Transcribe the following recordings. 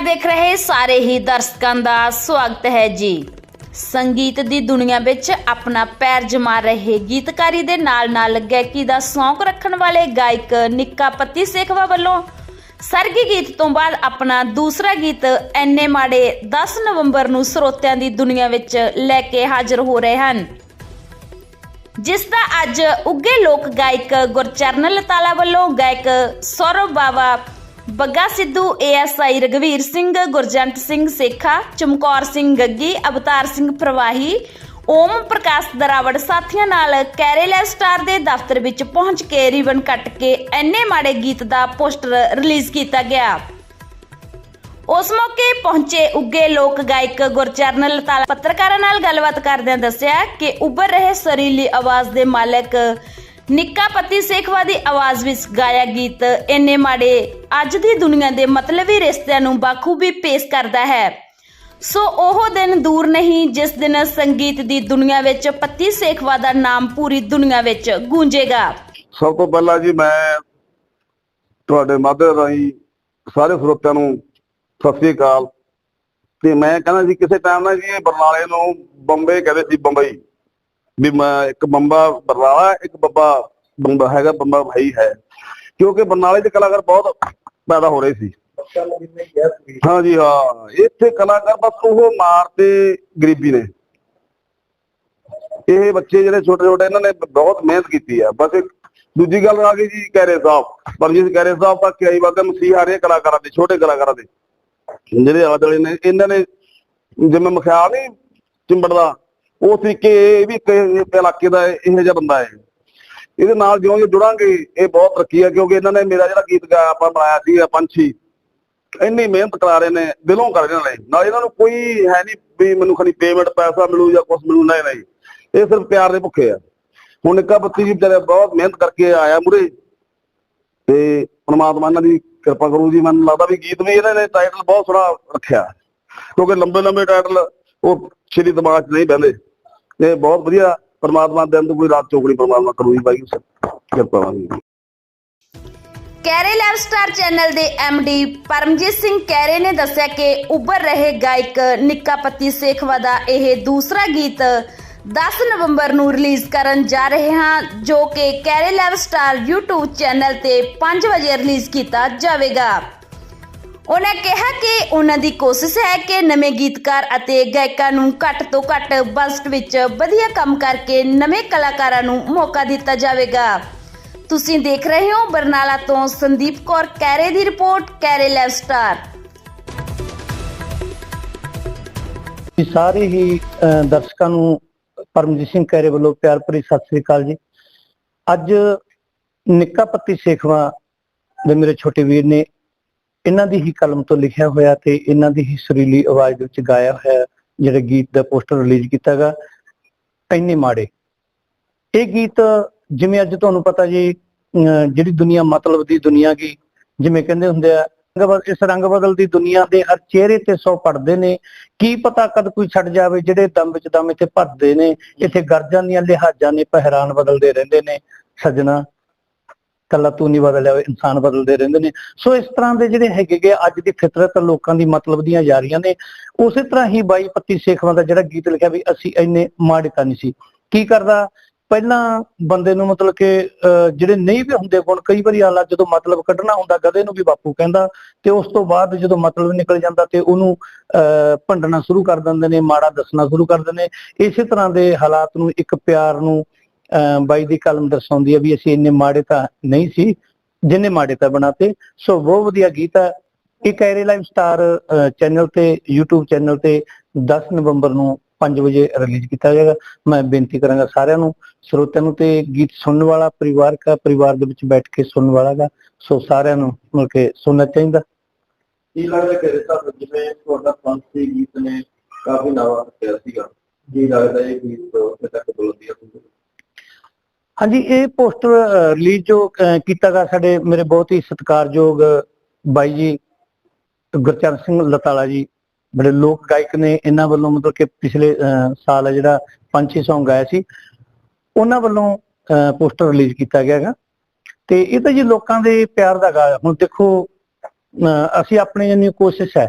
ਪਿਆਰ ਦੇਖ ਰਹੇ ਸਾਰੇ ਹੀ ਦਰਸ਼ਕਾਂ ਦਾ ਸਵਾਗਤ ਹੈ ਜੀ। ਸੰਗੀਤ ਦੀ ਦੁਨੀਆ ਵਿੱਚ ਆਪਣਾ ਪੈਰ ਜਮਾ ਰਹੇ ਗੀਤਕਾਰੀ ਦੇ ਨਾਲ-ਨਾਲ ਗਾਇਕੀ ਦਾ ਸ਼ੌਂਕ ਰੱਖਣ ਵਾਲੇ ਗਾਇਕ ਨਿੱਕਾ ਪੱਤੀ ਸੇਖਵਾ ਵੱਲੋਂ ਸਰਗੀ ਗੀਤ ਤੋਂ ਬਾਅਦ ਆਪਣਾ ਦੂਸਰਾ ਗੀਤ ਐਨੇ ਮਾੜੇ 10 ਨਵੰਬਰ ਨੂੰ ਸਰੋਤਿਆਂ ਦੀ ਦੁਨੀਆ ਵਿੱਚ ਲੈ ਕੇ ਹਾਜ਼ਰ ਹੋ ਰਹੇ ਹਨ। ਜਿਸ ਦਾ ਅੱਜ ਉੱਗੇ ਲੋਕ ਗਾਇਕ ਗੁਰਚਰਨ ਲਤਾਲਾ ਵੱਲੋਂ ਗਾਇਕ ਸੌਰਵ ਬਾਵਾ ਬੱਗਾ ਸਿੱਧੂ ਏਐਸਆਈ ਰਗਵੀਰ ਸਿੰਘ, ਗੁਰਜੰਟ ਸਿੰਘ ਸੇਖਾ, ਚਮਕੌਰ ਸਿੰਘ ਗੱਗੀ, ਅਵਤਾਰ ਸਿੰਘ ਪ੍ਰਵਾਹੀ, ਓਮ ਪ੍ਰਕਾਸ਼ ਦਰਾਵੜ ਸਾਥੀਆਂ ਨਾਲ ਕੈਰੇਲਾ ਸਟਾਰ ਦੇ ਦਫ਼ਤਰ ਵਿੱਚ ਪਹੁੰਚ ਕੇ ਰਿਬਨ ਕੱਟ ਕੇ ਐਨੇ ਮਾੜੇ ਗੀਤ ਦਾ ਪੋਸਟਰ ਰਿਲੀਜ਼ ਕੀਤਾ ਗਿਆ। ਉਸ ਮੌਕੇ ਪਹੁੰਚੇ ਉੱਗੇ ਲੋਕ ਗਾਇਕ ਗੁਰਚਰਨ ਲਤਾਲਾ। ਪੱਤਰਕਾਰਾਂ ਨਾਲ ਗੱਲਬਾਤ ਕਰਦਿਆਂ ਦੱਸਿਆ ਕਿ ਉੱਭਰ ਰਹੇ ਸਰੀਲੀ ਆਵਾਜ਼ ਦੇ ਮਾਲਕ ਨਿੱਕਾ ਪੱਤੀ ਸੇਖਵਾ ਦੀ ਆਵਾਜ਼ ਵਿੱਚ ਗਾਇਆ ਗੀਤ। ਇੰਨੇ ਮਾੜੇ ਅੱਜ ਦੀ ਦੁਨੀਆ ਦੇ ਮਤਲਬੀ ਰਿਸ਼ਤਿਆਂ ਨੂੰ ਬਾਖੂਬੀ ਪੇਸ਼ ਕਰਦਾ ਹੈ। ਸੋ ਉਹ ਦਿਨ ਦੂਰ ਨਹੀਂ, ਜਿਸ ਦਿਨ ਸੰਗੀਤ ਦੀ ਦੁਨੀਆ ਵਿੱਚ ਪੱਤੀ ਸੇਖਵਾ ਦਾ ਨਾਮ ਪੂਰੀ ਦੁਨੀਆ ਵਿੱਚ ਗੂੰਜੇਗਾ। ਸਭ ਤੋਂ ਪਹਿਲਾਂ ਜੀ ਮੈਂ ਤੁਹਾਡੇ ਮਾਧਿਅਮ ਰਾਹੀਂ ਸਾਰੇ ਸਰੋਤਿਆਂ ਨੂੰ ਸਤਿ ਸ੍ਰੀ ਅਕਾਲ। ਤੇ ਮੈਂ ਕਹਿੰਦਾ ਸੀ ਕਿਸੇ ਟਾਈਮ ਨਾ ਜੀ ਇਹ ਬਰਨਾਲੇ ਨੂੰ ਬੰਬੇ ਕਹਿੰਦੇ ਸੀ, ਬੰਬਈ। ਵੀ ਮੈਂ ਇੱਕ ਬੰਬਾ ਬਰਨਾਲਾ, ਇੱਕ ਬੱਬਾ ਬੰਬਾ ਹੈਗਾ, ਬੰਬਾ ਭਾਈ ਹੈ। ਕਿਉਂਕਿ ਬਰਨਾਲੇ ਦੇ ਕਲਾਕਾਰ ਬਹੁਤ ਪੈਦਾ ਹੋ ਰਹੇ ਸੀ। ਹਾਂ ਜੀ ਹਾਂ। ਇੱਥੇ ਕਲਾਕਾਰ ਬਸ ਉਹ ਮਾਰਦੇ ਗਰੀਬੀ ਨੇ। ਇਹ ਬੱਚੇ ਜਿਹੜੇ ਛੋਟੇ ਛੋਟੇ, ਇਹਨਾਂ ਨੇ ਬਹੁਤ ਮਿਹਨਤ ਕੀਤੀ ਆ। ਬਸ ਦੂਜੀ ਗੱਲ ਆ ਗਈ ਜੀ ਕੈਰੇ ਸਾਹਿਬ, ਪਰਮਜੀਤ ਕੈਰੇ ਸਾਹਿਬ ਤੱਕ ਕਿ ਆਈ ਮਸੀਹ ਆ ਰਹੇ ਕਲਾਕਾਰਾਂ ਦੇ, ਛੋਟੇ ਕਲਾਕਾਰਾਂ ਦੇ। ਜਿਹੜੇ ਆਲੇ ਦੁਆਲੇ ਨੇ, ਇਹਨਾਂ ਨੇ ਜਿਵੇਂ ਮਖਿਆਲ ਨਹੀਂ ਚਿੰਬੜਦਾ ਉਹ ਤਰੀਕੇ ਇਹ ਵੀ ਇੱਕ ਇਲਾਕੇ ਦਾ ਇਹੋ ਜਿਹਾ ਬੰਦਾ ਹੈ। ਇਹਦੇ ਨਾਲ ਜਿਉਂ ਜਿਉਂ ਜੁੜਾਂਗੇ, ਇਹ ਬਹੁਤ ਤਰੱਕੀ ਹੈ ਕਿਉਂਕਿ ਇਹਨਾਂ ਨੇ ਮੇਰਾ ਜਿਹੜਾ ਗੀਤ ਗਾਇਆ ਆਪਾਂ ਬਣਾਇਆ ਸੀ ਪੰਛੀ, ਇੰਨੀ ਮਿਹਨਤ ਕਰਾ ਰਹੇ ਨੇ, ਦਿਲੋਂ ਕਰ ਰਹੇ ਨੇ ਨਾਲ। ਇਹਨਾਂ ਨੂੰ ਕੋਈ ਹੈ ਨਹੀਂ ਵੀ ਮੈਨੂੰ ਖਾਲੀ ਪੇਮੈਂਟ ਪੈਸਾ ਮਿਲੂ ਜਾਂ ਕੁਝ ਮਿਲੂ, ਨਹੀਂ ਨਹੀਂ। ਇਹ ਸਿਰਫ ਪਿਆਰ ਦੇ ਭੁੱਖੇ ਆ। ਹੁਣ ਨਿੱਕਾ ਬੱਤੀ ਜੀ ਵਿਚਾਰੇ ਬਹੁਤ ਮਿਹਨਤ ਕਰਕੇ ਆਇਆ ਮੁਰੇ। ਤੇ ਪਰਮਾਤਮਾ ਇਹਨਾਂ ਦੀ ਕਿਰਪਾ ਕਰੂ ਜੀ, ਮੈਨੂੰ ਲੱਗਦਾ ਵੀ ਗੀਤ ਵੀ ਇਹਨਾਂ ਨੇ ਟਾਈਟਲ ਬਹੁਤ ਸੋਹਣਾ ਰੱਖਿਆ। ਕਿਉਂਕਿ ਲੰਬੇ ਲੰਬੇ ਟਾਈਟਲ ਉਹ ਸ਼੍ਰੀ ਦਿਮਾਗ 'ਚ ਨਹੀਂ ਬਹਿੰਦੇ। ਤੇ ਬਹੁਤ ਵਧੀਆ ਪਰਮਾਤਮਾ ਦਿਨ ਤੋਂ ਕੋਈ ਰਾਤ ਚੋਕੜੀ ਪਰਮਾਤਮਾ ਕਰੂ ਜੀ ਬਾਈ ਕਿਰਪਾ ਵਾਂਗੀ ਕੈਰੇ ਲੈਵ ਸਟਾਰ ਚੈਨਲ ਦੇ ਡੀ ਪਰਮਜੀਤ ਸਿੰਘ ਕੈਰੇ ਨੇ ਦੱਸਿਆ ਕਿ ਉੱਭਰ ਰਹੇ ਗਾਇਕ ਨਿੱਕਾ ਪੱਤੀ ਸੇਖਵਾ ਦਾ ਇਹ ਦੂਸਰਾ ਗੀਤ 10 ਨਵੰਬਰ ਨੂੰ ਰਿਲੀਜ਼ ਕਰਨ ਜਾ ਰਹੇ ਹਾਂ, ਜੋ ਕਿ ਕੈਰੇ ਲੈਵ ਸਟਾਰ YouTube ਚੈਨਲ ਤੇ 5 ਵਜੇ ਰਿਲੀਜ਼ ਕੀਤਾ ਜਾਵੇਗਾ। ਉਹਨਾਂ ਕਿਹਾ ਕਿ ਉਹਨਾਂ ਦੀ ਕੋਸ਼ਿਸ਼ ਹੈ ਕਿ ਨਵੇਂ ਗੀਤਕਾਰ ਅਤੇ ਗਾਇਕਾਂ ਨੂੰ ਘੱਟ ਤੋਂ ਘੱਟ ਬਜਟ ਵਿੱਚ ਵਧੀਆ ਕੰਮ ਕਰਕੇ ਨਵੇਂ ਕਲਾਕਾਰਾਂ ਨੂੰ ਮੌਕਾ ਦਿੱਤਾ ਜਾਵੇਗਾ। ਤੁਸੀਂ ਦੇਖ ਰਹੇ ਹੋ ਬਰਨਾਲਾ ਤੋਂ ਸੰਦੀਪ ਕੌਰ, ਕੈਰੇ ਦੀ ਰਿਪੋਰਟ, ਕੈਰੇ ਲੈਵ ਸਟਾਰ। ਸਾਰੇ ਹੀ ਦਰਸ਼ਕਾਂ ਨੂੰ ਪਰਮਜੀਤ ਸਿੰਘ ਕੈਰੇ ਵੱਲੋਂ ਪਿਆਰ ਭਰੀ ਸਤਿ ਸ੍ਰੀ ਅਕਾਲ ਜੀ। ਅੱਜ ਨਿੱਕਾ ਪੱਤੀ ਸੇਖਵਾ ਦੇ ਮੇਰੇ ਛੋਟੇ ਵੀਰ ਨੇ ਇਹਨਾਂ ਦੀ ਹੀ ਕਲਮ ਤੋਂ ਲਿਖਿਆ ਹੋਇਆ ਤੇ ਇਹਨਾਂ ਦੀ ਹੀ ਸੁਰੀਲੀ ਆਵਾਜ਼ ਦੇ ਵਿੱਚ ਗਾਇਆ ਹੋਇਆ ਜਿਹੜਾ ਗੀਤ ਦਾ ਪੋਸਟਰ ਰਿਲੀਜ਼ ਕੀਤਾਗਾ ਇੰਨੇ ਮਾੜੇ। ਇਹ ਗੀਤ ਜਿਵੇਂ ਅੱਜ ਤੁਹਾਨੂੰ ਪਤਾ ਜੀ ਜਿਹੜੀ ਦੁਨੀਆ ਮਤਲਬ ਦੀ ਦੁਨੀਆ ਕੀ ਜਿਵੇਂ ਕਹਿੰਦੇ ਹੁੰਦੇ ਆ, ਰੰਗ ਬਦ- ਇਸ ਰੰਗ ਬਦਲਦੀ ਦੁਨੀਆ ਦੇ ਹਰ ਚਿਹਰੇ ਤੇ ਸੌ ਪੜਦੇ ਨੇ। ਕੀ ਪਤਾ ਕਦ ਕੋਈ ਛੱਡ ਜਾਵੇ, ਜਿਹੜੇ ਦਮ ਵਿੱਚ ਦਮ ਇੱਥੇ ਭਰਦੇ ਨੇ, ਇੱਥੇ ਗਰਜਾਂ ਦੀਆਂ ਲਿਹਾਜ਼ਾਂ ਨੇ, ਪਹਿਰਾਨ ਬਦਲਦੇ ਰਹਿੰਦੇ ਨੇ। ਸਜਣਾ ਕੱਲਾ ਤੂੰ ਨਹੀਂ ਬਦਲਿਆ ਹੋਇਆ, ਇਨਸਾਨ ਬਦਲਦੇ ਰਹਿੰਦੇ ਨੇ। ਸੋ ਇਸ ਤਰ੍ਹਾਂ ਦੇ ਜਿਹੜੇ ਹੈਗੇ ਅੱਜ ਦੀ ਫਿਤਰਤ ਲੋਕਾਂ ਦੀ ਮਤਲਬ ਦੀਆਂ ਯਾਰੀਆਂ ਨੇ ਉਸੇ ਤਰ੍ਹਾਂ ਹੀ ਬਾਈ ਪੱਤੀ ਸੇਖਵਾਂ ਦਾ ਜਿਹੜਾ ਗੀਤ ਲਿਖਿਆ ਵੀ ਅਸੀਂ ਇੰਨੇ ਮਾੜੇ ਤਾਂ ਨਹੀਂ ਸੀ। ਕੀ ਕਰਦਾ? ਪਹਿਲਾਂ ਬੰਦੇ ਨੂੰ ਮਤਲਬ ਕਿ ਅਹ, ਜਿਹੜੇ ਨਹੀਂ ਵੀ ਹੁੰਦੇ ਗੁਣ ਕਈ ਵਾਰੀ ਆਲਾ ਜਦੋਂ ਮਤਲਬ ਕੱਢਣਾ ਹੁੰਦਾ ਗਧੇ ਨੂੰ ਵੀ ਬਾਪੂ ਕਹਿੰਦਾ ਤੇ ਉਸ ਤੋਂ ਬਾਅਦ ਜਦੋਂ ਮਤਲਬ ਨਿਕਲ ਜਾਂਦਾ ਤੇ ਉਹਨੂੰ ਅਹ, ਭੰਡਣਾ ਸ਼ੁਰੂ ਕਰ ਦਿੰਦੇ ਨੇ ਮਾੜਾ ਦੱਸਣਾ ਸ਼ੁਰੂ ਕਰ ਦਿੰਦੇ ਨੇ। ਇਸੇ ਤਰ੍ਹਾਂ ਦੇ ਹਾਲਾਤ ਨੂੰ ਇੱਕ ਪਿਆਰ ਨੂੰ ਬਾਈ ਦੀ ਕਲਮ ਦਰਸਾਉਂਦੀ ਹੈ ਵੀ ਅਸੀਂ ਇੰਨੇ ਮਾੜੇ ਤਾਂ ਨਹੀਂ ਸੀ ਜਿੰਨੇ ਮਾੜੇ ਤਾਂ ਬਣਾਤੇ। ਸੋ ਬਹੁਤ ਵਧੀਆ ਗੀਤ ਹੈ ਇਹ ਕੈਰੇ ਲਾਈਵ ਸਟਾਰ ਚੈਨਲ ਤੇ YouTube ਚੈਨਲ ਤੇ 10 ਨਵੰਬਰ ਨੂੰ 5 ਵਜੇ ਰਿਲੀਜ਼ ਕੀਤਾ ਜਾਏਗਾ। ਮੈਂ ਬੇਨਤੀ ਕਰਾਂਗਾ ਸਾਰਿਆਂ ਨੂੰ ਸਰੋਤਿਆਂ ਨੂੰ ਤੇ ਗੀਤ ਸੁਣਨ ਵਾਲਾ ਪਰਿਵਾਰਕ ਆ, ਪਰਿਵਾਰ ਦੇ ਵਿੱਚ ਬੈਠ ਕੇ ਸੁਣਨ ਵਾਲਾ ਗਾ। ਸੋ ਸਾਰਿਆਂ ਨੂੰ ਮਿਲ ਕੇ ਸੁਣਨਾ ਚਾਹੀਦਾ। ਕੀ ਲੱਗਦਾ ਕਿ ਰਿਸ਼ਤਾ ਜਿਵੇਂ ਤੁਹਾਡਾ ਪੰਛੀ ਗੀਤ ਨੇ ਕਾਫੀ ਨਾਵਾ ਰੱਖਿਆ ਸੀਗਾ। ਕੀ ਲੱਗਦਾ ਇਹ ਗੀਤ ਉੱਥੇ ਤੱਕ ਬੁਲੰਦੀ ਹਾਂਜੀ, ਇਹ ਪੋਸਟਰ ਰਿਲੀਜ਼ ਜੋ ਕੀਤਾ ਗਾ ਸਾਡੇ ਮੇਰੇ ਬਹੁਤ ਹੀ ਸਤਿਕਾਰਯੋਗ ਬਾਈ ਜੀ, ਗੁਰਚਰਨ ਸਿੰਘ ਲਤਾਲਾ ਜੀ, ਬੜੇ ਲੋਕ ਗਾਇਕ ਨੇ, ਇਹਨਾਂ ਵੱਲੋਂ ਮਤਲਬ ਕਿ ਪਿਛਲੇ ਸਾਲ ਹੈ ਜਿਹੜਾ ਪੰਜ ਛੇ Song ਗਾਇਆ ਸੀ, ਉਹਨਾਂ ਵੱਲੋਂ ਪੋਸਟਰ ਰਿਲੀਜ਼ ਕੀਤਾ ਗਿਆ ਹੈਗਾ। ਤੇ ਇਹ ਤਾਂ ਜੀ ਲੋਕਾਂ ਦੇ ਪਿਆਰ ਦਾ ਗਾ ਹੁਣ ਦੇਖੋ ਅਸੀਂ ਆਪਣੀ ਜਿੰਨੀ ਕੋਸ਼ਿਸ਼ ਹੈ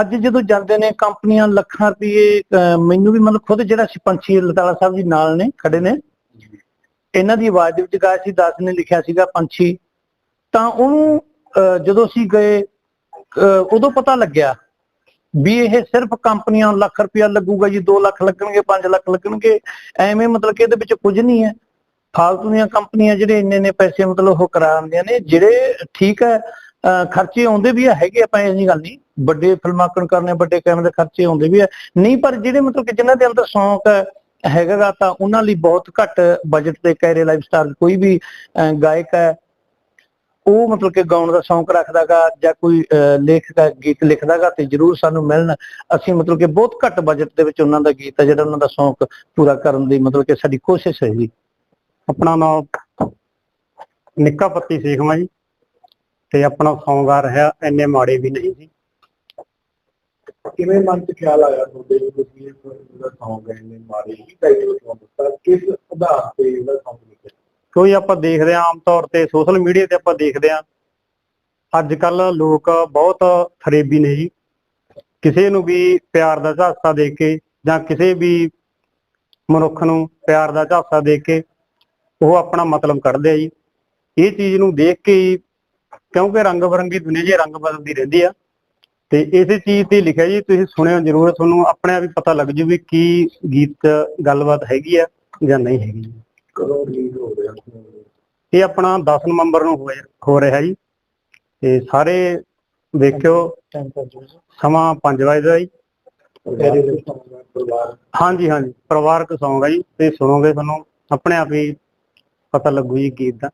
ਅੱਜ ਜਦੋਂ ਜਾਂਦੇ ਨੇ ਕੰਪਨੀਆਂ ਲੱਖਾਂ ਰੁਪਏ ਮੈਨੂੰ ਵੀ ਮਤਲਬ ਖੁਦ ਜਿਹੜਾ ਪੰਛੀ ਲਤਾਲਾ ਸਾਹਿਬ ਜੀ ਨਾਲ ਨੇ, ਖੜੇ ਨੇ। ਇਹਨਾਂ ਦੀ ਆਵਾਜ਼ ਦੇ ਵਿੱਚ ਗਾਇਆ ਸੀ, ਦਾਸ ਨੇ ਲਿਖਿਆ ਸੀਗਾ ਪੰਛੀ। ਤਾਂ ਉਹਨੂੰ ਜਦੋਂ ਅਸੀਂ ਗਏ ਉਦੋਂ ਪਤਾ ਲੱਗਿਆ ਵੀ ਇਹ ਸਿਰਫ ਕੰਪਨੀਆਂ ਨੂੰ ਲੱਖ ਰੁਪਇਆ ਲੱਗੂਗਾ ਜੀ 2 ਲੱਖ ਲੱਗਣਗੇ 5 ਲੱਖ ਲੱਗਣਗੇ। ਐਵੇਂ ਮਤਲਬ ਕਿ ਇਹਦੇ ਵਿੱਚ ਕੁਝ ਨਹੀਂ ਹੈ। ਫਾਲਤੂ ਦੀਆਂ ਕੰਪਨੀਆਂ ਜਿਹੜੇ ਇੰਨੇ ਨੇ ਪੈਸੇ ਮਤਲਬ ਉਹ ਕਰਾ ਦਿੰਦੀਆਂ ਨੇ, ਜਿਹੜੇ ਠੀਕ ਹੈ ਖਰਚੇ ਆਉਂਦੇ ਵੀ ਹੈਗੇ ਆਪਾਂ ਇਹ ਨਹੀਂ ਗੱਲ ਨਹੀਂ। ਵੱਡੇ ਫਿਲਮਾਕਣ ਕਰਨੇ ਵੱਡੇ ਕੈਮਰੇ ਦੇ ਖਰਚੇ ਆਉਂਦੇ ਵੀ ਹੈ ਨਹੀਂ ਪਰ ਜਿਹੜੇ ਮਤਲਬ ਕਿ ਜਿਨ੍ਹਾਂ ਦੇ ਅੰਦਰ ਸ਼ੌਂਕ ਹੈ ਹੈਗਾ ਤਾਂ ਉਹਨਾਂ ਲਈ ਬਹੁਤ ਘੱਟ ਬਜਟ ਤੇ ਕੈਰੇ ਲਾਈਫ ਸਟਾਰ ਕੋਈ ਵੀ ਅਹ ਗਾਇਕ ਹੈ ਉਹ ਮਤਲਬ ਕਿ ਗਾਉਣ ਦਾ ਸ਼ੌਂਕ ਰੱਖਦਾਗਾ ਜਾਂ ਕੋਈ ਅਹ ਲੇਖਕ ਹੈ, ਗੀਤ ਲਿਖਦਾਗਾ ਤੇ ਜਰੂਰ ਸਾਨੂੰ ਮਿਲਣ। ਅਸੀਂ ਮਤਲਬ ਕਿ ਬਹੁਤ ਘੱਟ ਬਜਟ ਦੇ ਵਿੱਚ ਉਹਨਾਂ ਦਾ ਗੀਤ ਹੈ ਜਿਹੜਾ ਉਹਨਾਂ ਦਾ ਸ਼ੌਂਕ ਪੂਰਾ ਕਰਨ ਦੀ ਮਤਲਬ ਕਿ ਸਾਡੀ ਕੋਸ਼ਿਸ਼ ਹੈ ਜੀ। ਆਪਣਾ ਨਾਮ ਨਿੱਕਾ ਪੱਤੀ ਸੇਖਵਾ ਜੀ। ਤੇ ਆਪਣਾ Song ਆ ਰਿਹਾ ਇੰਨੇ ਮਾੜੇ ਵੀ ਨਹੀਂ ਜੀ ਕਿਵੇਂ ਮਨ ਚ ਖਿਆਲ ਆਇਆ ਤੁਹਾਡੇ ਵੀ ਤੁਸੀਂ ਇਹ ਜਿਹੜਾ ਸੌਂਗ ਹੈ ਇਹਨੇ ਮਾਰੇ ਹੀ ਟਾਈਟਲ ਕਿਉਂ ਦਿੱਤਾ ਕਿਸ ਆਧਾਰ ਤੇ ਇਹਦਾ ਸੌਂਗ ਲਿਖਿਆ? ਕੋਈ ਆਪਾਂ ਦੇਖਦੇ ਆਂ ਆਮ ਤੌਰ ਤੇ ਸੋਸ਼ਲ ਮੀਡੀਆ ਤੇ ਆਪਾਂ ਦੇਖਦੇ ਆਂ ਅੱਜ ਕੱਲ ਲੋਕ ਬਹੁਤ ਫਰੇਬੀ ਨੇ ਜੀ। ਕਿਸੇ ਨੂੰ ਵੀ ਪਿਆਰ ਦਾ ਝਾਂਸਾ ਦੇ ਕੇ ਜਾਂ ਕਿਸੇ ਵੀ ਮਨੁੱਖ ਨੂੰ ਪਿਆਰ ਦਾ ਝਾਂਸਾ ਦੇ ਕੇ ਉਹ ਆਪਣਾ ਮਤਲਬ ਕੱਢਦੇ ਆ ਜੀ। ਇਹ ਚੀਜ਼ ਨੂੰ ਦੇਖ ਕੇ ਹੀ ਕਿਉਂਕਿ ਰੰਗ ਬਰੰਗੀ ਦੁਨੀਆ 'ਚ ਰੰਗ ਬਦਲਦੀ ਰਹਿੰਦੀ ਆ। ਤੇ ਇਸੇ ਚੀਜ਼ ਤੇ ਲਿਖਿਆ ਜੀ ਤੁਸੀਂ ਸੁਣਿਓ ਜ਼ਰੂਰ ਤੁਹਾਨੂੰ ਆਪਣੇ ਆਪ ਹੀ ਪਤਾ ਲੱਗ ਜੂ ਵੀ ਕੀ ਗੀਤ ਗੱਲਬਾਤ ਹੈਗੀ ਆ ਜਾਂ ਨਹੀਂ ਹੈਗੀ। ਜੀ। ਕਦੋਂ ਰਿਲੀਜ਼ ਹੋ ਰਿਹਾ? ਇਹ ਆਪਣਾ 10 ਨਵੰਬਰ ਨੂੰ ਹੋ ਰਿਹਾ ਜੀ। ਤੇ ਸਾਰੇ ਦੇਖਿਓ ਸਮਾਂ 5 ਵਜੇ ਦਾ ਜੀ। ਹਾਂਜੀ ਹਾਂਜੀ ਪਰਿਵਾਰਕ Song ਹੈ ਜੀ। ਤੇ ਸੁਣੋਗੇ ਤੁਹਾਨੂੰ ਆਪਣੇ ਆਪ ਹੀ ਪਤਾ ਲੱਗੂ ਜੀ ਗੀਤ ਦਾ।